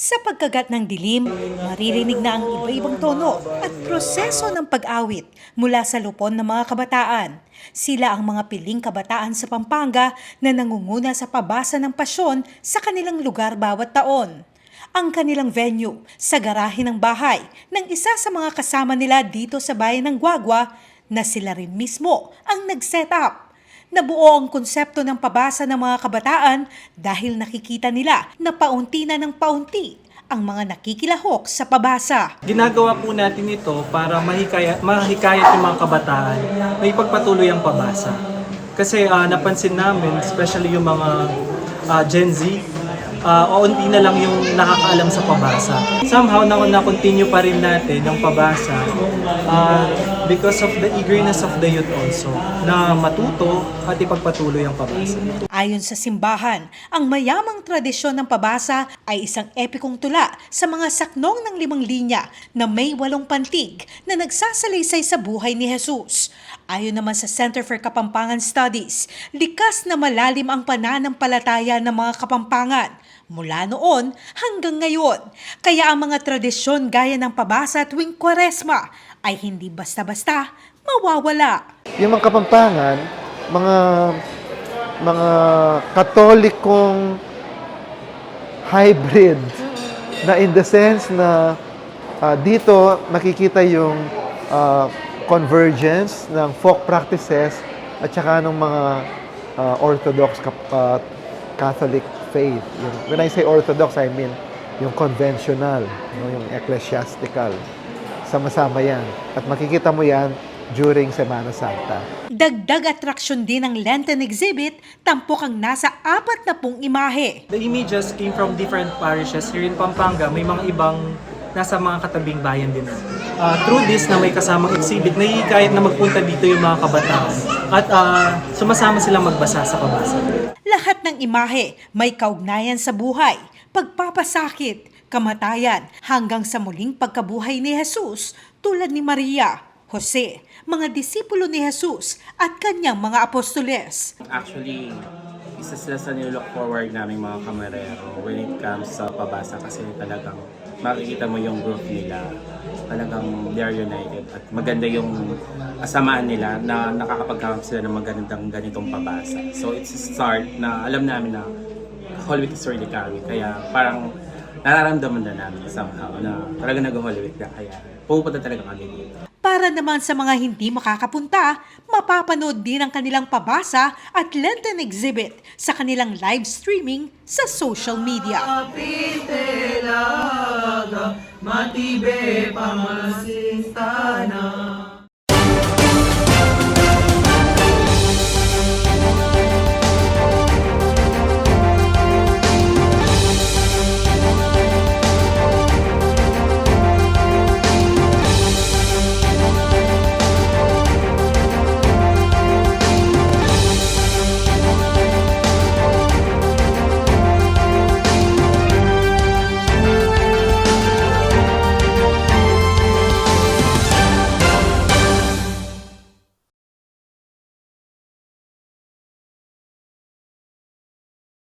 Sa pagkagat ng dilim, maririnig na ang iba-ibang tono at proseso ng pag-awit mula sa lupon ng mga kabataan. Sila ang mga piling kabataan sa Pampanga na nangunguna sa pabasa ng pasyon sa kanilang lugar bawat taon. Ang kanilang venue sa garahe ng bahay ng isa sa mga kasama nila dito sa bayan ng Guagua na sila rin mismo ang nag-set up. Nabuo ang konsepto ng pabasa ng mga kabataan dahil nakikita nila na paunti na ng paunti ang mga nakikilahok sa pabasa. Ginagawa po natin ito para mahikaya, mahikayat yung mga kabataan na ipagpatuloy ang pabasa. Kasi ah, napansin namin, especially yung mga ah, Gen Z, uh, onti na lang yung nakakaalam sa pabasa. Somehow, na, na-continue pa rin natin yung pabasa ah, because of the eagerness of the youth also na matuto at ipagpatuloy ang pabasa. Ayon sa simbahan, ang mayamang tradisyon ng pabasa ay isang epikong tula sa mga saknong ng limang linya na may walong pantig na nagsasalaysay sa buhay ni Jesus. Ayon naman sa Center for Kapampangan Studies, likas na malalim ang pananampalataya ng mga Kapampangan mula noon hanggang ngayon. Kaya ang mga tradisyon gaya ng pabasa tuwing kwaresma ay hindi basta-basta mawawala. Yung mga kapampangan, mga mga katolikong hybrid na in the sense na ah, dito nakikita yung ah, convergence ng folk practices at saka ng mga ah, orthodox ah, Catholic faith. Yung, when I say orthodox, I mean yung conventional, no, yung ecclesiastical. Sama-sama yan. At makikita mo yan during Semana Santa. Dagdag atraksyon din ng Lenten exhibit, tampok ang nasa apat na pong imahe. The images came from different parishes here in Pampanga. May mga ibang nasa mga katabing bayan din. Uh, through this na may kasamang exhibit, nahihikayat na magpunta dito yung mga kabataan at ah, sumasama silang magbasa sa pabasa. Lahat ng imahe may kaugnayan sa buhay, pagpapasakit, kamatayan, hanggang sa muling pagkabuhay ni Jesus tulad ni Maria, Jose, mga disipulo ni Jesus at kanyang mga apostoles. Actually, isa sila sa nilook forward namin mga kamarero when it comes sa pabasa kasi talagang makikita mo yung growth nila. Talagang they are united at maganda yung asamaan nila na nakakapagkamap sila ng magandang ganitong pabasa. So it's a start na alam namin na Holy Week is really coming. Kaya parang nararamdaman na namin somehow na talagang nag-Holy Week na. Kaya pupunta talaga kami dito. Para naman sa mga hindi makakapunta, mapapanood din ang kanilang pabasa at Lenten exhibit sa kanilang live streaming sa social media. Matibay pamasistana